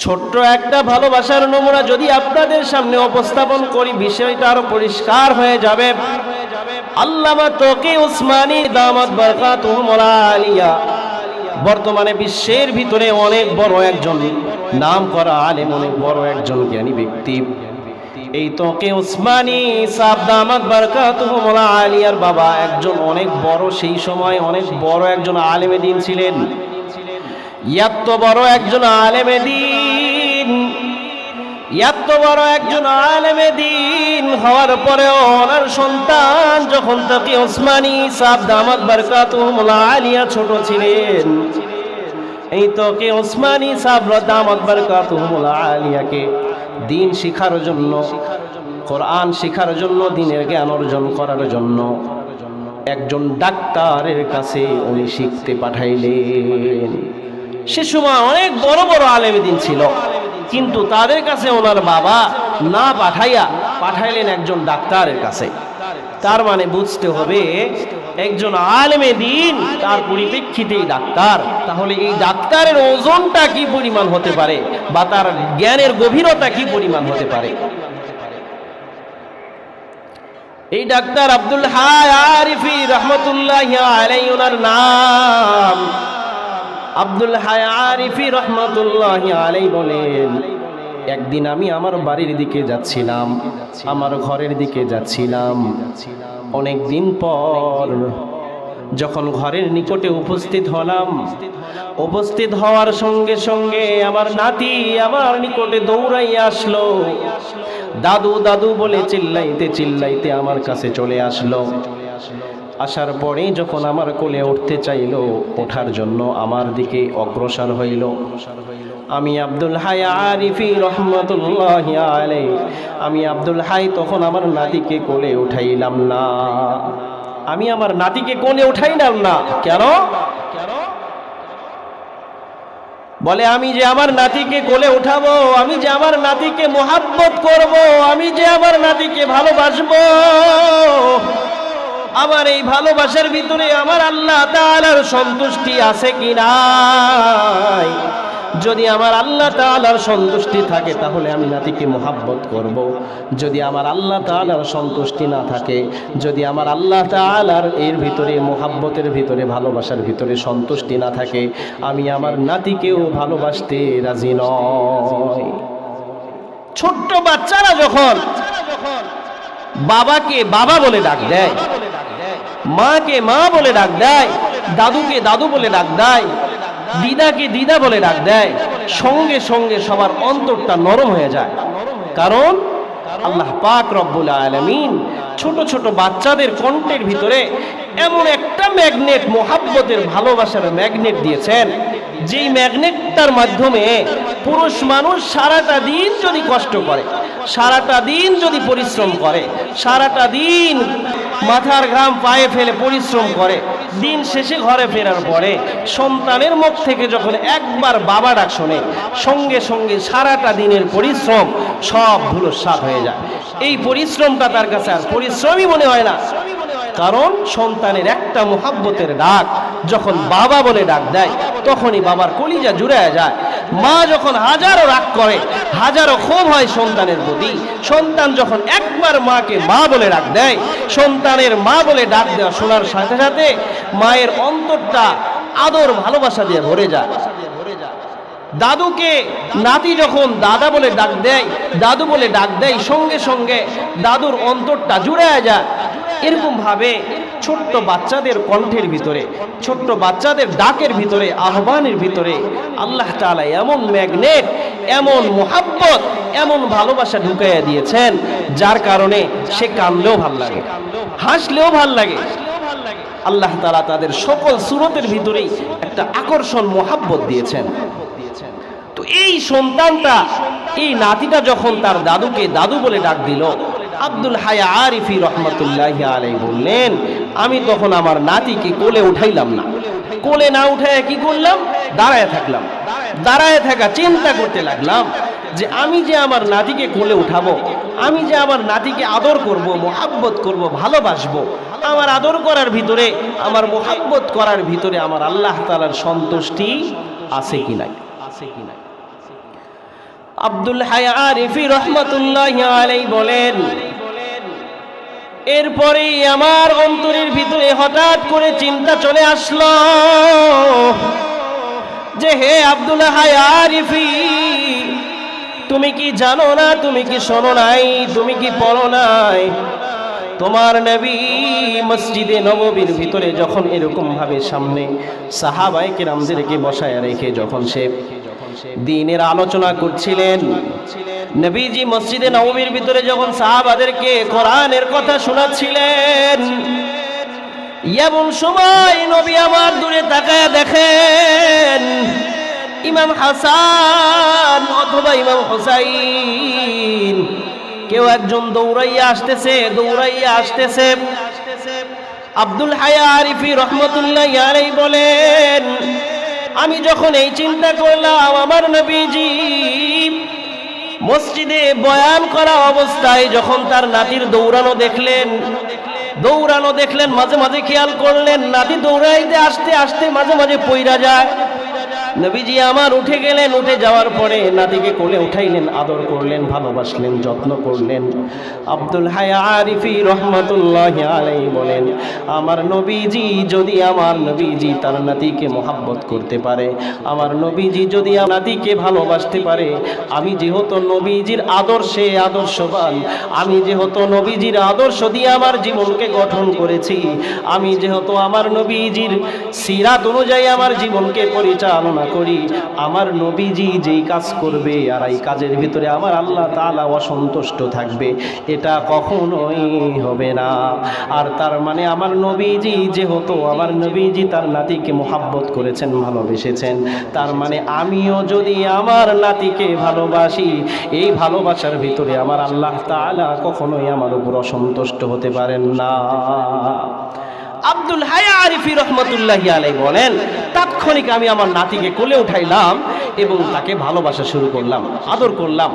ছোট্ট একটা ভালোবাসার নমুনা যদি আপনাদের সামনে উপস্থাপন করি, বিষয়টা আরও পরিষ্কার হয়ে যাবে। আল্লামা তোকে উসমানী দামাত বরকাতুহুম আলিয়া বর্তমানে বিশ্বের ভিতরে অনেক বড় একজন নাম করা আলেম, অনেক বড় একজন জ্ঞানী ব্যক্তি। এই তোকে উসমানী সাব দামাত বরকাতুহুম আলিয়ার বাবা একজন অনেক বড়, সেই সময় অনেক বড় একজন আলেমে দিন ছিলেন। এত বড় একজন আলেমে দিন। এত বড় একজন আলেমে দিন হওয়ার পরেও ওনার সন্তান যখন তাকে ওসমানী সাব দামাত বারকাতুহুমুল্লাহ আলিয়া ছোট ছিলেন, এই তোকে ওসমানী সাব দামাত বারকাতুহুমুল্লাহ আলিয়াকে দিন শিখার জন্য, কোরআন শিখার জন্য, দিনের জ্ঞান অর্জন করার জন্য একজন ডাক্তারের কাছে উনি শিখতে পাঠাইলেন। সে সময় অনেক বড় বড় আলেম দিন ছিল। কিন্তু তাদের কাছে ওনার বাবা না পাঠাইয়া পাঠাইলেন একজন ডাক্তারের কাছে। তার মানে বুঝতে হবে, একজন আলেমে দিন তার পরিপ্রেক্ষিতেই ডাক্তার। তাহলে এই ডাক্তারের ওজনটা কি পরিমাণ হতে পারে বা তার জ্ঞানের গভীরতা কি পরিমাণ হতে পারে? এই ডাক্তার আব্দুল হায় আরিফি রহমতুল্লাহ আলাই ওনার নাম। আব্দুল আরিফি রহমতুল্লাহ আলাই বলেন, একদিন আমি আমার বাড়ির দিকে যাচ্ছিলাম, আমার ঘরের দিকে যাচ্ছিলাম। অনেক দিন পর যখন ঘরের নিকটে উপস্থিত হলাম, উপস্থিত হওয়ার সঙ্গে সঙ্গে আমার নাতি আমার নিকটে দৌড়াইয়া আসলো। দাদু দাদু বলে চিল্লাইতে চিল্লাইতে আমার কাছে চলে আসলো। আসার পরে যখন আমার কোলে উঠতে চাইলো, ওঠার জন্য আমার দিকে অগ্রসর হইল। আমি আব্দুল হাই আরিফি রহমতুল্লাহ আলাই আমি আব্দুল হাই তখন আমার নাতিকে কোলে উঠাইলাম না। আমি আমার নাতিকে কোলে উঠাইলাম না। কেন? বলে, আমি যে আমার নাতিকে কোলে উঠাবো, আমি যে আমার নাতিকে মোহাব্বত করব, আমি যে আমার নাতিকে ভালোবাসবো আমার এই ভালোবাসার ভিতরে আমার আল্লাহ তাআলার সন্তুষ্টি আছে কি নাই যদি আমার আল্লাহ তাআলার সন্তুষ্টি থাকে, তাহলে আমি নাতিকে মোহাব্বত করব। যদি আমার আল্লাহ তাআলার সন্তুষ্টি না থাকে, যদি আমার আল্লাহ তাআলার এর ভিতরে, মোহাব্বতের ভিতরে, ভালোবাসার ভিতরে সন্তুষ্টি না থাকে, আমি আমার নাতিকেও ভালোবাসতে রাজি নয় ছোট্ট বাচ্চারা যখন বাবাকে বাবা বলে ডাক দেয় মাকে মা বলে ডাক দেয়, দাদুকে দাদু বলে ডাক দেয়, দিদাকে দিদা বলে ডাক দেয়, সঙ্গে সঙ্গে সবার অন্তরটা নরম হয়ে যায়। কারণ আল্লাহ পাক রব্বুল আলমিন ছোট ছোট বাচ্চাদের কণ্ঠের ভিতরে এমন একটা ম্যাগনেট, মোহাব্বতের ভালোবাসার ম্যাগনেট দিয়েছেন, যেই ম্যাগনেটটার মাধ্যমে পুরুষ মানুষ সারাটা দিন যদি কষ্ট করে, সারাটা দিন যদি পরিশ্রম করে, সারাটা দিন মাথার ঘাম পায়ে ফেলে পরিশ্রম করে। দিন শেষে ঘরে ফেরার পরে সন্তানের মুখ থেকে যখন একবার বাবা ডাক শোনে, সঙ্গে সঙ্গে সারাটা দিনের পরিশ্রম সব ভুলো সাত হয়ে যায়। এই পরিশ্রমটা তার কাছে আর পরিশ্রমই মনে হয় না। কারণ সন্তানের একটা মোহাব্বতের ডাক যখন বাবা বলে ডাক দেয়, তখনই বাবার কলিজা জুড়ে যায়। মা যখন হাজারো রাগ করে, হাজারো ক্ষোভ হয় সন্তানের প্রতি, সন্তান যখন একবার মাকে মা বলে ডাক দেয়, সন্তানের মা বলে ডাক দেওয়া শোনার সাথে সাথে মায়ের অন্তরটা আদর, ভালোবাসা দিয়ে ভরে যায়। দাদুকে নাতি যখন দাদা বলে ডাক দেয়, দাদু বলে ডাক দেয়, সঙ্গে সঙ্গে দাদুর অন্তরটা জুড়ে যায় এরকম ভাবে ছোট্ট বাচ্চাদের কণ্ঠের ভিতরে, ছোট্ট বাচ্চাদের ডাকের ভিতরে, আহ্বানের ভিতরে আল্লাহ তাআলা এমন ম্যাগনেট এমন মোহাব্বত, এমন ভালোবাসা ঢুকাইয়া দিয়েছেন, যার কারণে সে কানলেও ভালো লাগে, হাসলেও ভালো লাগে। আল্লাহ তালা তাদের সকল সুরতের ভিতরেই একটা আকর্ষণ, মোহাব্বত দিয়েছেন। তো এই সন্তানটা, এই নাতিটা যখন তার দাদুকে দাদু বলে ডাক দিল আব্দুল হায়া আরিফি রহমতুল্লাহ আলাই বললেন, আমি তখন আমার নাতিকে কোলে উঠাইলাম না। কোলে না উঠায় কি করলাম? দাঁড়ায় থাকলাম। দাঁড়ায় থাকা চিন্তা করতে লাগলাম যে আমি যে আমার নাতিকে কোলে উঠাবো, আমি যে আমার নাতিকে আদর করব, মোহাব্বত করব, ভালোবাসবো, আমার আদর করার ভিতরে, আমার মোহাব্বত করার ভিতরে আমার আল্লাহ তালার সন্তুষ্টি আছে কি নাই? আছে কি নাই আব্দুল হাই আরিফি রহমতুল্লাহ আলাই বলেন এরপরেই আমার অন্তরের ভিতরে হঠাৎ করে চিন্তা চলে আসলো যে হে আব্দুল হাই আরিফি, তুমি কি জানো না, তুমি কি শোনো নাই, তুমি কি পড়ো নাই? তোমার নবী মসজিদে নববীর ভিতরে যখন এরকম ভাবে সামনে সাহাবাই কেরামদেরকে বসায় রেখে যখন সে দিনের আলোচনা করছিলেন নবীজি মসজিদে নবমীর ভিতরে যখন সাহাবাদেরকে কোরআনের কথা শোনাচ্ছিলেন, এমন সময় নবী আমার দূরে তাকায় দেখেন, ইমাম হাসান অথবা ইমাম হোসাইন, কেউ একজন দৌড়াইয়া আসতেছে দৌড়াইয়া আসতেছে। আব্দুল হায়া আরিফি রহমতুল্লাহ ইয়ারাই বলেন, আমি যখন এই চিন্তা করলাম, আমার নবীজি মসজিদে বয়ান করা অবস্থায় যখন তার নাতির দৌড়ানো দেখলেন দৌড়ানো দেখলেন, মাঝে মাঝে খেয়াল করলেন, নাতি দৌড়াইতে আসতে আসতে মাঝে মাঝে পইরা যায়। নবীজি আমার উঠে গেলেন, উঠে যাওয়ার পরে নাতিকে কোলে উঠাইলেন, আদর করলেন, ভালোবাসলেন, যত্ন করলেন। আব্দুল হায়া আরিফি রহমতুল্লাহ আলাই বলেন, আমার নবীজি যদি আমার নবীজি তার নাতিকে মোহাব্বত করতে পারে, আমার নবীজি যদি আমার নাতিকে ভালোবাসতে পারে, আমি যেহেতু নবীজির আদর্শে আদর্শবান, আমি যেহেতু নবীজির আদর্শ দিয়ে আমার জীবনকে গঠন করেছি, আমি যেহেতু আমার নবীজির সিরাত অনুযায়ী আমার জীবনকে পরিচালনা করি, আমার নবীজি যেই কাজ করবে আর এই কাজের ভিতরে আমার আল্লাহ তাআলা অসন্তুষ্ট থাকবে, এটা কখনোই হবে না। আর তার মানে আমার নবীজি যেহেতু আমার নবীজি তার নাতিকে মোহাব্বত করেছেন, ভালোবেসেছেন, তার মানে আমিও যদি আমার নাতিকে ভালোবাসি, এই ভালোবাসার ভিতরে আমার আল্লাহ তাআলা কখনোই আমার উপর অসন্তুষ্ট হতে পারেন না। আব্দুল হায়া আরিফি রহমতুল্লাহ আলাই বলেন, তাৎক্ষণিক আমি আমার নাতিকে কোলে উঠাইলাম এবং তাকে ভালোবাসা শুরু করলাম, আদর করলাম।